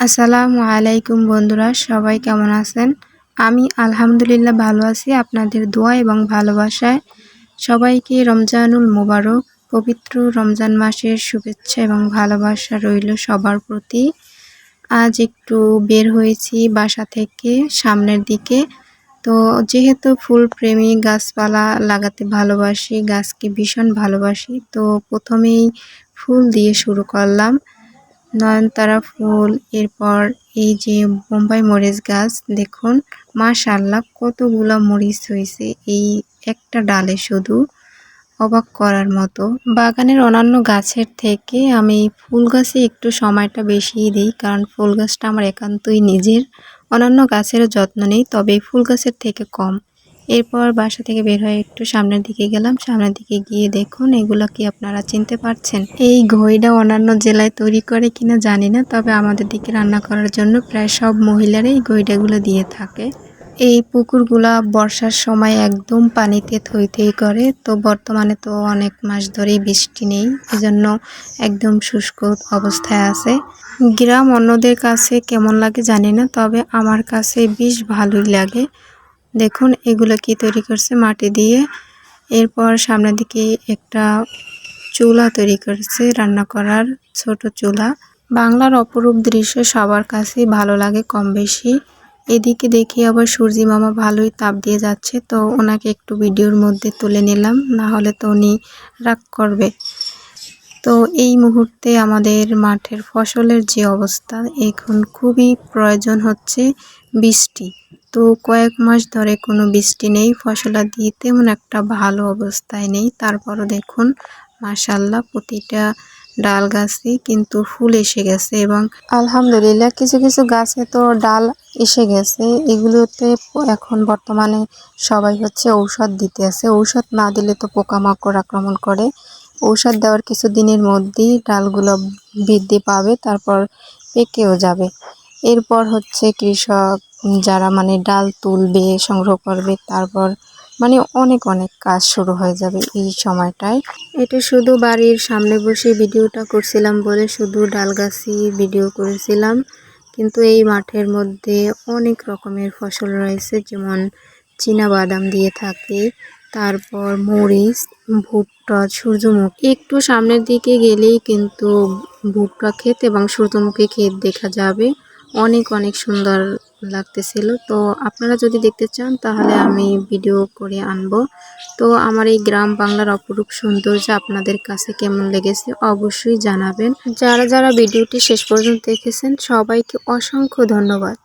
আসসালামু আলাইকুম বন্ধুরা, সবাই কেমন আছেন? আমি আলহামদুলিল্লাহ ভালো আছি, আপনাদের দোয়া এবং ভালোবাসায়। সবাইকে রমজানুল মোবারক, পবিত্র রমজান মাসের শুভেচ্ছা এবং ভালোবাসা রইল সবার প্রতি। আজ একটু বের হয়েছি বাসা থেকে সামনের দিকে। তো যেহেতু ফুল প্রেমী গাছপালা লাগাতে ভালোবাসি, গাছকে ভীষণ ভালোবাসি, তো প্রথমেই ফুল দিয়ে শুরু করলাম। নয়নতারা ফুল, এরপর এই যে বোম্বাই মরিচ গাছ, দেখুন মাশাল্লাহ কতগুলো মরিচ হয়েছে এই একটা ডালে শুধু অবাক করার মতো। বাগানের অন্যান্য গাছের থেকে আমি ফুল গাছে একটু সময়টা বেশিই দিই, কারণ ফুল গাছটা আমার একান্তই নিজের। অন্যান্য গাছেরও যত্ন নেই, তবে ফুল গাছের থেকে কম। এরপর বাসা থেকে বের হয়ে একটু সামনের দিকে গেলাম। সামনের দিকে গিয়ে দেখুন, এগুলো কি আপনারা চিনতে পারছেন? এই ঘইটা অন্যান্য জেলায় তৈরি করে কিনা জানি না, তবে আমাদের দিকে রান্না করার জন্য প্রায় সব মহিলারাই ঘইটাগুলো দিয়ে থাকে। এই পুকুরগুলা বর্ষার সময় একদম পানিতে থই থই করে, তো বর্তমানে তো অনেক মাস ধরেই বৃষ্টি নেই, এজন্য একদম শুষ্ক অবস্থায় আছে। গ্রাম অন্যদের কাছে কেমন লাগে জানি না, তবে আমার কাছে বেশ ভালোই লাগে। দেখুন, এগুলো কি তৈরি করছে? মাটি দিয়ে। এরপর সামনের দিকে একটা চুলা তৈরি করছে, রান্না করার ছোট চুলা। বাংলার অপরূপ দৃশ্য সবার কাছেই ভালো লাগে কম বেশি। এদিকে দেখি আবার সূর্যি মামা ভালোই তাপ দিয়ে যাচ্ছে, তো ওনাকে একটু ভিডিওর মধ্যে তুলে নিলাম, না হলে তো উনি রাগ করবে। তো এই মুহূর্তে আমাদের মাঠের ফসলের যে অবস্থা, এখন খুবই প্রয়োজন হচ্ছে বৃষ্টি। তো কয়েক মাস ধরে কোনো বৃষ্টি নেই ফসলাদি তেমন একটা ভালো অবস্থায় নেই। তারপরও দেখুন মাসাল্লাহ প্রতিটা ডাল গাছে কিন্তু ফুল এসে গেছে এবং আলহামদুলিল্লাহ কিছু কিছু গাছে তো ডাল এসে গেছে। এগুলোতে এখন বর্তমানে সবাই হচ্ছে ঔষধ দিতে আছে ঔষধ না দিলে তো পোকামাকড় আক্রমণ করে। ঔষধ দেওয়ার কিছু দিনের মধ্যেই ডালগুলো বৃদ্ধি পাবে, তারপর পেকেও যাবে। এরপর হচ্ছে কৃষক যারা মানে ডাল তুলবে, সংগ্রহ করবে, তারপর মানে অনেক অনেক কাজ শুরু হয়ে যাবে এই সময়টায়। এটা শুধু বাড়ির সামনে বসে ভিডিওটা করছিলাম বলে শুধু ডাল গাছই ভিডিও করেছিলাম। কিন্তু এই মাঠের মধ্যে অনেক রকমের ফসল রয়েছে, যেমন চীনা বাদাম দিয়ে থাকে, তারপর মরিচ, ভুট্টা, সূর্যমুখী। একটু সামনের দিকে গেলেই কিন্তু ভুট্টা ক্ষেত এবং সূর্যমুখী ক্ষেত দেখা যাবে। অনেক অনেক সুন্দর লাগতেছিল। তো আপনারা যদি দেখতে চান, তাহলে আমি ভিডিও করে আনব। তো আমার এই গ্রাম বাংলার অপরূপ সৌন্দর্য আপনাদের কাছে কেমন লেগেছে, অবশ্যই জানাবেন। যারা যারা ভিডিওটি শেষ পর্যন্ত দেখেছেন, সবাইকে অসংখ্য ধন্যবাদ।